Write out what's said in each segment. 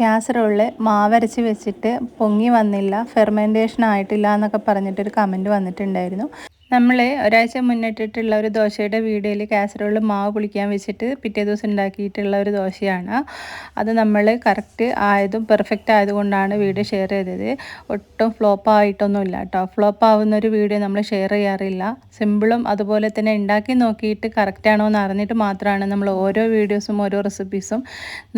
കാസറോളിൽ മാവരച്ച് വെച്ചിട്ട് പൊങ്ങി വന്നില്ല ഫെർമെന്റേഷൻ ആയിട്ടില്ല എന്നൊക്കെ പറഞ്ഞിട്ടൊരു കമന്റ് വന്നിട്ടുണ്ടായിരുന്നു. നമ്മൾ ഒരാഴ്ച മുന്നിട്ടിട്ടുള്ള ഒരു ദോശയുടെ വീഡിയോയിൽ കാസറോളിൽ മാവ് പുളിക്കാൻ വെച്ചിട്ട് പിറ്റേ ദിവസം ഉണ്ടാക്കിയിട്ടുള്ള ഒരു ദോശയാണ്. അത് നമ്മൾ കറക്റ്റ് ആയതും പെർഫെക്റ്റ് ആയതുകൊണ്ടാണ് വീഡിയോ ഷെയർ ചെയ്തത്. ഒട്ടും ഫ്ലോപ്പ് ആയിട്ടൊന്നുമില്ല കേട്ടോ. ഫ്ലോപ്പ് ആവുന്ന ഒരു വീഡിയോ നമ്മൾ ഷെയർ ചെയ്യാറില്ല. സിമ്പിളും അതുപോലെ തന്നെ ഉണ്ടാക്കി നോക്കിയിട്ട് കറക്റ്റ് ആണോ എന്ന് അറിഞ്ഞിട്ട് മാത്രമാണ് നമ്മൾ ഓരോ വീഡിയോസും ഓരോ റെസിപ്പീസും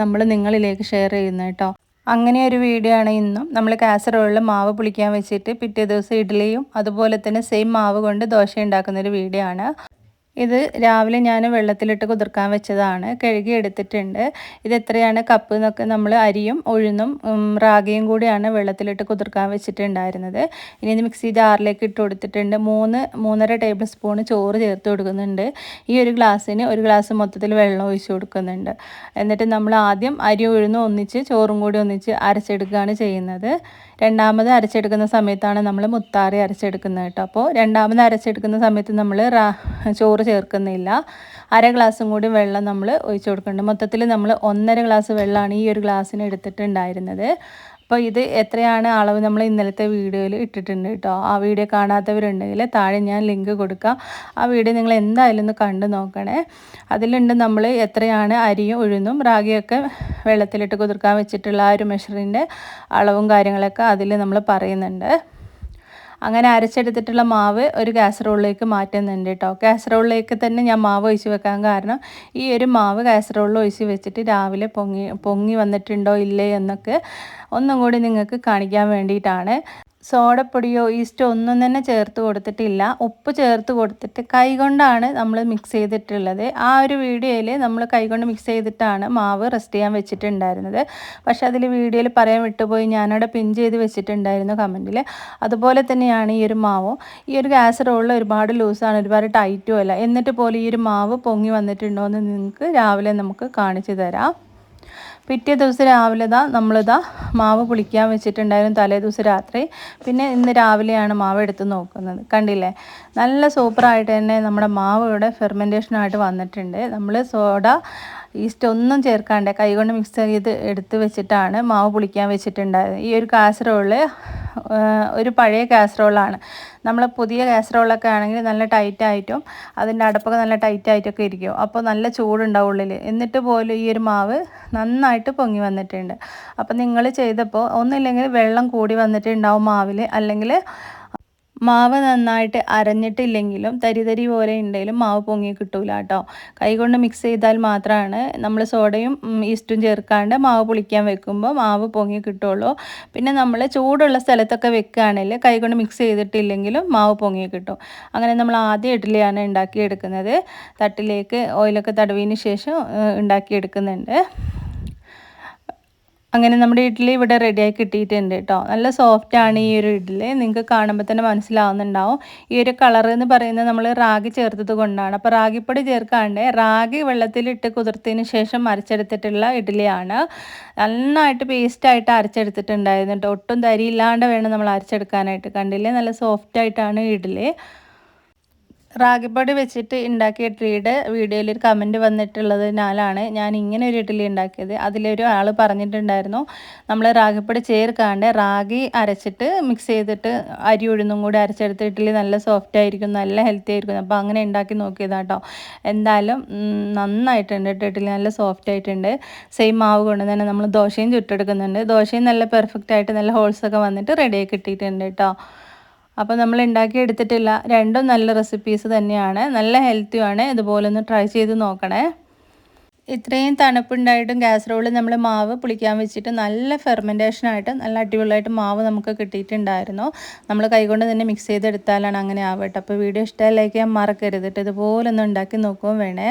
നമ്മൾ നിങ്ങളിലേക്ക് ഷെയർ ചെയ്യുന്നത് കേട്ടോ. അങ്ങനെ ഒരു വീഡിയോ ആണ് ഇന്നും. നമ്മൾ കാസറോളിൽ മാവ് പുളിക്കാൻ വെച്ചിട്ട് പിറ്റേ ദിവസം ഇഡ്ഡലിയും അതുപോലെ തന്നെ സെയിം മാവ് കൊണ്ട് ദോശ ഉണ്ടാക്കുന്ന ഒരു വീഡിയോ ആണ് ഇത് രാവിലെ ഞാൻ വെള്ളത്തിലിട്ട് കുതിർക്കാൻ വെച്ചതാണ്. കഴുകി എടുത്തിട്ടുണ്ട്. ഇത് എത്രയാണ്? കപ്പ് എന്നൊക്കെ നമ്മൾ അരിയും ഉഴുന്നും റാഗിയും കൂടിയാണ് വെള്ളത്തിലിട്ട് കുതിർക്കാൻ വെച്ചിട്ടുണ്ടായിരുന്നത്. ഇനി ഇത് മിക്സി ജാറിലേക്ക് ഇട്ട് കൊടുത്തിട്ടുണ്ട്. മൂന്ന് മൂന്നര ടേബിൾ സ്പൂൺ ചോറ് ചേർത്ത് കൊടുക്കുന്നുണ്ട്. ഈ ഒരു ഗ്ലാസ്സിന് ഒരു ഗ്ലാസ് മൊത്തത്തിൽ വെള്ളം ഒഴിച്ച് കൊടുക്കുന്നുണ്ട്. എന്നിട്ട് നമ്മൾ ആദ്യം അരി ഉഴുന്നും ഒന്നിച്ച് ചോറും കൂടി ഒന്നിച്ച് അരച്ചെടുക്കുകയാണ് ചെയ്യുന്നത്. രണ്ടാമത് അരച്ചെടുക്കുന്ന സമയത്താണ് നമ്മൾ മുത്താറി അരച്ചെടുക്കുന്നത് കേട്ടോ. അപ്പോൾ രണ്ടാമത് അരച്ചെടുക്കുന്ന സമയത്ത് നമ്മൾ ചോറ് ചേർക്കുന്നില്ല. അര ഗ്ലാസ്സും കൂടി വെള്ളം നമ്മൾ ഒഴിച്ചു കൊടുക്കുന്നുണ്ട്. മൊത്തത്തിൽ നമ്മൾ ഒന്നര ഗ്ലാസ് വെള്ളമാണ് ഈ ഒരു ഗ്ലാസ്സിന് എടുത്തിട്ടുണ്ടായിരുന്നത്. അപ്പോൾ ഇത് എത്രയാണ് അളവ് നമ്മൾ ഇന്നലത്തെ വീഡിയോയിൽ ഇട്ടിട്ടുണ്ട് കേട്ടോ. ആ വീഡിയോ കാണാത്തവരുണ്ടെങ്കിൽ താഴെ ഞാൻ ലിങ്ക് കൊടുക്കാം. ആ വീഡിയോ നിങ്ങൾ എന്തായാലും ഒന്ന് കണ്ടു നോക്കണേ. അതിലുണ്ട് നമ്മൾ എത്രയാണ് അരിയും ഉഴുന്നും റാഗിയൊക്കെ വെള്ളത്തിലിട്ട് കുതിർക്കാൻ വെച്ചിട്ടുള്ള ആ ഒരു മെഷറിന്റെ അളവും കാര്യങ്ങളൊക്കെ അതിൽ നമ്മൾ പറയുന്നുണ്ട്. അങ്ങനെ അരച്ചെടുത്തിട്ടുള്ള മാവ് ഒരു കാസറോളിലേക്ക് മാറ്റുന്നുണ്ട് കേട്ടോ കാസറോളിലേക്ക് തന്നെ ഞാൻ മാവ് ഒഴിച്ച് വെക്കാൻ കാരണം ഈ ഒരു മാവ് കാസറോളിൽ ഒഴിച്ച് വെച്ചിട്ട് രാവിലെ പൊങ്ങി പൊങ്ങി വന്നിട്ടുണ്ടോ ഇല്ലേ എന്നൊക്കെ ഒന്നും കൂടി നിങ്ങൾക്ക് കാണിക്കാൻ വേണ്ടിയിട്ടാണ്. സോഡപ്പൊടിയോ ഈസ്റ്റോ ഒന്നും തന്നെ ചേർത്ത് കൊടുത്തിട്ടില്ല. ഉപ്പ് ചേർത്ത് കൊടുത്തിട്ട് കൈകൊണ്ടാണ് നമ്മൾ മിക്സ് ചെയ്തിട്ടുള്ളത്. ആ ഒരു വീഡിയോയിൽ നമ്മൾ കൈകൊണ്ട് മിക്സ് ചെയ്തിട്ടാണ് മാവ് റെസ്റ്റ് ചെയ്യാൻ വെച്ചിട്ടുണ്ടായിരുന്നത്. പക്ഷെ അതിൽ വീഡിയോയിൽ പറയാൻ വിട്ടുപോയി. ഞാനവിടെ പിൻ ചെയ്ത് വെച്ചിട്ടുണ്ടായിരുന്നു കമന്റിൽ അതുപോലെ തന്നെയാണ് ഈ ഒരു മാവും. ഈ ഒരു ഗ്യാസ് റോളിൽ ഒരുപാട് ലൂസാണ് ഒരുപാട് ടൈറ്റും അല്ല. എന്നിട്ട് പോലും ഈ ഒരു മാവ് പൊങ്ങി വന്നിട്ടുണ്ടോ എന്ന് നിങ്ങൾക്ക് രാവിലെ നമുക്ക് കാണിച്ചു തരാം. പിറ്റേ ദിവസം രാവിലെ ഇതാ നമ്മളിതാ മാവ് പുളിക്കാൻ വെച്ചിട്ടുണ്ടായിരുന്നു തലേ ദിവസം രാത്രി. പിന്നെ ഇന്ന് രാവിലെയാണ് മാവ് എടുത്ത് നോക്കുന്നത്. കണ്ടില്ലേ? നല്ല സൂപ്പറായിട്ട് തന്നെ നമ്മുടെ മാവ് ഇവിടെ ഫെർമെന്റേഷനായിട്ട് വന്നിട്ടുണ്ട്. നമ്മൾ സോഡ ഈസ്റ്റ് ഒന്നും ചേർക്കാണ്ട് കൈകൊണ്ട് മിക്സ് ചെയ്ത് എടുത്ത് വെച്ചിട്ടാണ് മാവ് പുളിക്കാൻ വെച്ചിട്ടുണ്ടായത്. ഈ ഒരു കാസറോളിൽ ഒരു പഴയ കാസറോളാണ്. നമ്മൾ പുതിയ കാസറോളൊക്കെ ആണെങ്കിൽ നല്ല ടൈറ്റായിട്ടും അതിന്റെ അടപ്പൊക്കെ നല്ല ടൈറ്റായിട്ടൊക്കെ ഇരിക്കും. അപ്പോൾ നല്ല ചൂടുണ്ടാവും ഉള്ളിൽ എന്നിട്ട് പോലും ഈ ഒരു മാവ് നന്നായിട്ട് പൊങ്ങി വന്നിട്ടുണ്ട്. അപ്പോൾ നിങ്ങൾ ചെയ്തപ്പോൾ ഒന്നില്ലെങ്കിൽ വെള്ളം കൂടി വന്നിട്ടുണ്ടാവും മാവിൽ അല്ലെങ്കിൽ മാവ് നന്നായിട്ട് അരഞ്ഞിട്ടില്ലെങ്കിലും തരി തരി പോലെ ഉണ്ടെങ്കിലും മാവ് പൊങ്ങി കിട്ടൂല കേട്ടോ. കൈകൊണ്ട് മിക്സ് ചെയ്താൽ മാത്രമാണ് നമ്മൾ സോഡയും ഈസ്റ്റും ചേർക്കാണ്ട് മാവ് പുളിക്കാൻ വെക്കുമ്പോൾ മാവ് പൊങ്ങി കിട്ടുള്ളൂ. പിന്നെ നമ്മൾ ചൂടുള്ള സ്ഥലത്തൊക്കെ വെക്കുകയാണെങ്കിൽ കൈകൊണ്ട് മിക്സ് ചെയ്തിട്ടില്ലെങ്കിലും മാവ് പൊങ്ങി കിട്ടും. അങ്ങനെ നമ്മൾ ആദ്യം ഇഡ്ഡലിയാണ് ഉണ്ടാക്കിയെടുക്കുന്നത്. തട്ടിലേക്ക് ഓയിലൊക്കെ തടവിന് ശേഷം ഉണ്ടാക്കിയെടുക്കുന്നുണ്ട്. അങ്ങനെ നമ്മുടെ ഇഡ്ഡലി ഇവിടെ റെഡിയായി കിട്ടിയിട്ടുണ്ട് കേട്ടോ നല്ല സോഫ്റ്റ് ആണ് ഈ ഒരു ഇഡ്ഡലി. നിങ്ങൾക്ക് കാണുമ്പോൾ തന്നെ മനസ്സിലാവുന്നുണ്ടാവും. ഈ ഒരു കളർ എന്ന് പറയുന്നത് നമ്മൾ റാഗി ചേർത്തത് കൊണ്ടാണ്. അപ്പോൾ റാഗിപ്പൊടി ചേർക്കാണ്ട് റാഗി വെള്ളത്തിലിട്ട് കുതിർത്തതിന് ശേഷം അരച്ചെടുത്തിട്ടുള്ള ഇഡ്ഡലിയാണ്. നന്നായിട്ട് പേസ്റ്റായിട്ട് അരച്ചെടുത്തിട്ടുണ്ടായിരുന്നു കേട്ടോ ഒട്ടും തരിയില്ലാണ്ട് വേണം നമ്മൾ അരച്ചെടുക്കാനായിട്ട്. കണ്ടില്ലേ? നല്ല സോഫ്റ്റായിട്ടാണ് ഇഡ്ഡലി. റാഗിപ്പൊടി വെച്ചിട്ട് ഉണ്ടാക്കിയ ഇഡ്ഡലിയുടെ വീഡിയോയിൽ ഒരു കമന്റ് വന്നിട്ടുള്ളതിനാലാണ് ഞാൻ ഇങ്ങനെ ഒരു ഇഡ്ഡലി ഉണ്ടാക്കിയത് അതിലൊരു ആൾ പറഞ്ഞിട്ടുണ്ടായിരുന്നു നമ്മൾ റാഗിപ്പൊടി ചേർക്കാണ്ട് റാഗി അരച്ചിട്ട് മിക്സ് ചെയ്തിട്ട് അരി ഉഴുന്നും കൂടി അരച്ചെടുത്ത് ഇഡ്ഡലി നല്ല സോഫ്റ്റ് ആയിരിക്കും നല്ല ഹെൽത്തി ആയിരിക്കും. അപ്പോൾ അങ്ങനെ ഉണ്ടാക്കി നോക്കിയതാട്ടോ എന്തായാലും നന്നായിട്ടുണ്ട് ഇഡ്ഡലി നല്ല സോഫ്റ്റ് ആയിട്ടുണ്ട്. സെയിം മാവ് കൊണ്ട് തന്നെ നമ്മൾ ദോശയും ചുട്ടെടുക്കുന്നുണ്ട്. ദോശയും നല്ല പെർഫെക്റ്റ് ആയിട്ട് നല്ല ഹോൾസൊക്കെ വന്നിട്ട് റെഡിയായി കിട്ടിയിട്ടുണ്ട് കേട്ടോ അപ്പോൾ നമ്മൾ ഉണ്ടാക്കി എടുത്തിട്ടില്ല. രണ്ടും നല്ല റെസിപ്പീസ് തന്നെയാണ്. നല്ല ഹെൽത്തിയാണ് ഇതുപോലെ ഒന്ന് ട്രൈ ചെയ്ത് നോക്കണേ. ഇത്രയും തണുപ്പുണ്ടായിട്ടും കാസറോളിൽ നമ്മൾ മാവ് പുളിക്കാൻ വെച്ചിട്ട് നല്ല ഫെർമെന്റേഷനായിട്ട് നല്ല അടിപൊളിയായിട്ട് മാവ് നമുക്ക് കിട്ടിയിട്ടുണ്ടായിരുന്നു. നമ്മൾ കൈകൊണ്ട് തന്നെ മിക്സ് ചെയ്തെടുത്താലാണ് അങ്ങനെ ആവട്ടെ. അപ്പോൾ വീഡിയോ ഇഷ്ടമായി ലൈക്ക് ചെയ്യാൻ മറക്കരുത് ഇതുപോലെ ഒന്ന് ഉണ്ടാക്കി നോക്കുകയും വേണേ.